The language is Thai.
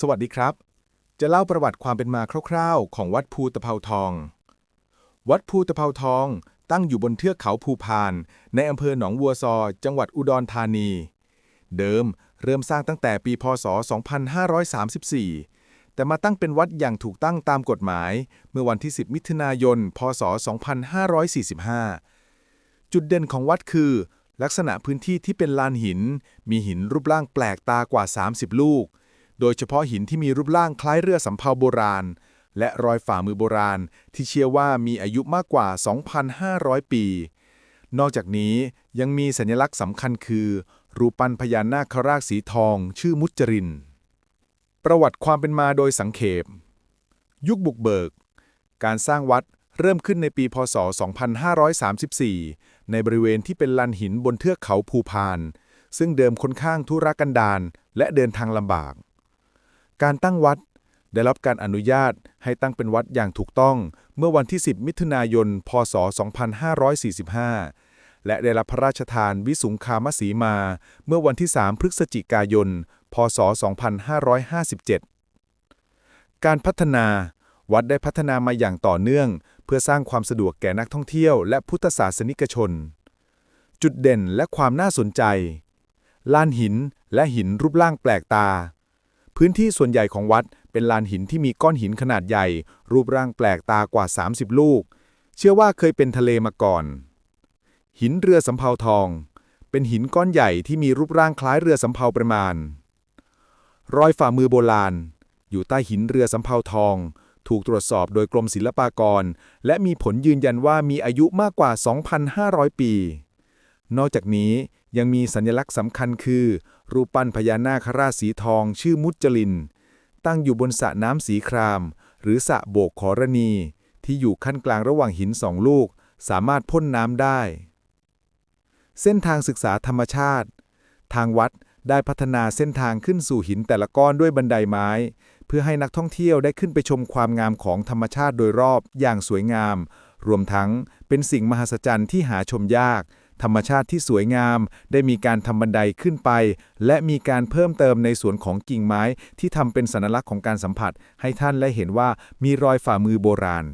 สวัสดีครับ จะเล่าประวัติความเป็นมาคร่าวๆ ของวัดภูตะเภาทอง วัดภูตะเภาทองตั้งอยู่บนเทือกเขาภูพาน ในอำเภอหนองวัวซอ จังหวัดอุดรธานี เดิมเริ่มสร้างตั้งแต่ปีพศ 2534 แต่มาตั้งเป็นวัดอย่างถูกตั้งตามกฎหมาย เมื่อวันที่ 10 มิถุนายน พศ 2545 จุดเด่นของวัดคือ ลักษณะพื้นที่ที่เป็นลานหิน มีหินรูปร่างแปลกตากว่า 30 ลูก โดยเฉพาะหินที่มีรูปร่างคล้ายเรือสำเภาโบราณ และรอยฝ่ามือโบราณ ที่เชื่อว่ามีอายุมากกว่า 2,500 ปี นอกจากนี้ยังมีสัญลักษณ์สำคัญคือ รูปปั้นพญานาคราชสีทอง ชื่อมุจริน ประวัติความเป็นมาโดยสังเขป ยุคบุกเบิก การสร้างวัดเริ่มขึ้นในปี พศ 2534 ในบริเวณที่เป็นลานหินบนเทือกเขาภูพาน ซึ่งเดิมค่อนข้างทุรกันดารและเดินทางลำบาก การตั้งวัด ได้รับการอนุญาตให้ตั้งเป็นวัดอย่างถูกต้อง เมื่อวันที่ 10 มิถุนายน พศ 2545 และได้รับพระราชทานวิสุงคามสีมา เมื่อวันที่ 3 พฤศจิกายน พศ 2557 การพัฒนาวัดได้พัฒนามาอย่างต่อเนื่อง เพื่อสร้างความสะดวกแก่นักท่องเที่ยวและพุทธศาสนิกชน จุดเด่นและความน่าสนใจ ลานหินและหินรูปร่างแปลกตา พื้นที่ส่วนใหญ่ของวัดเป็นลานหินที่มีก้อนหินขนาดใหญ่ รูปร่างแปลกตากว่า 30 ลูก เชื่อว่าเคยเป็นทะเลมาก่อน หินเรือสำเภาทอง เป็นหินก้อนใหญ่ที่มีรูปร่างคล้ายเรือสำเภาประมาณ รอยฝ่ามือโบราณ อยู่ใต้หินเรือสำเภาทอง ถูกตรวจสอบโดยกรมศิลปากร และมีผลยืนยันว่ามีอายุมากกว่า 2,500 ปี นอกจากนี้ยังมีสัญลักษณ์สำคัญคือ รูปปั้นพญานาคราชสีทองชื่อมุจลิน ตั้งอยู่บนสระน้ำสีคราม หรือสระโบกขอรณี ที่อยู่ขั้นกลางระหว่างหินสองลูก สามารถพ่นน้ำได้ เส้นทางศึกษาธรรมชาติ ทางวัดได้พัฒนาเส้นทางขึ้นสู่หินแต่ละก้อนด้วยบันไดไม้ เพื่อให้นักท่องเที่ยวได้ขึ้นไปชมความงามของธรรมชาติโดยรอบอย่างสวยงาม รวมทั้งเป็นสิ่งมหัศจรรย์ที่หาชมยาก ธรรมชาติที่สวยงาม ได้มีการทำบันไดขึ้นไป และมีการเพิ่มเติมในส่วนของกิ่งไม้ที่ทำเป็นสัญลักษณ์ของการสัมผัส ให้ท่านได้เห็นว่ามีรอยฝ่ามือโบราณ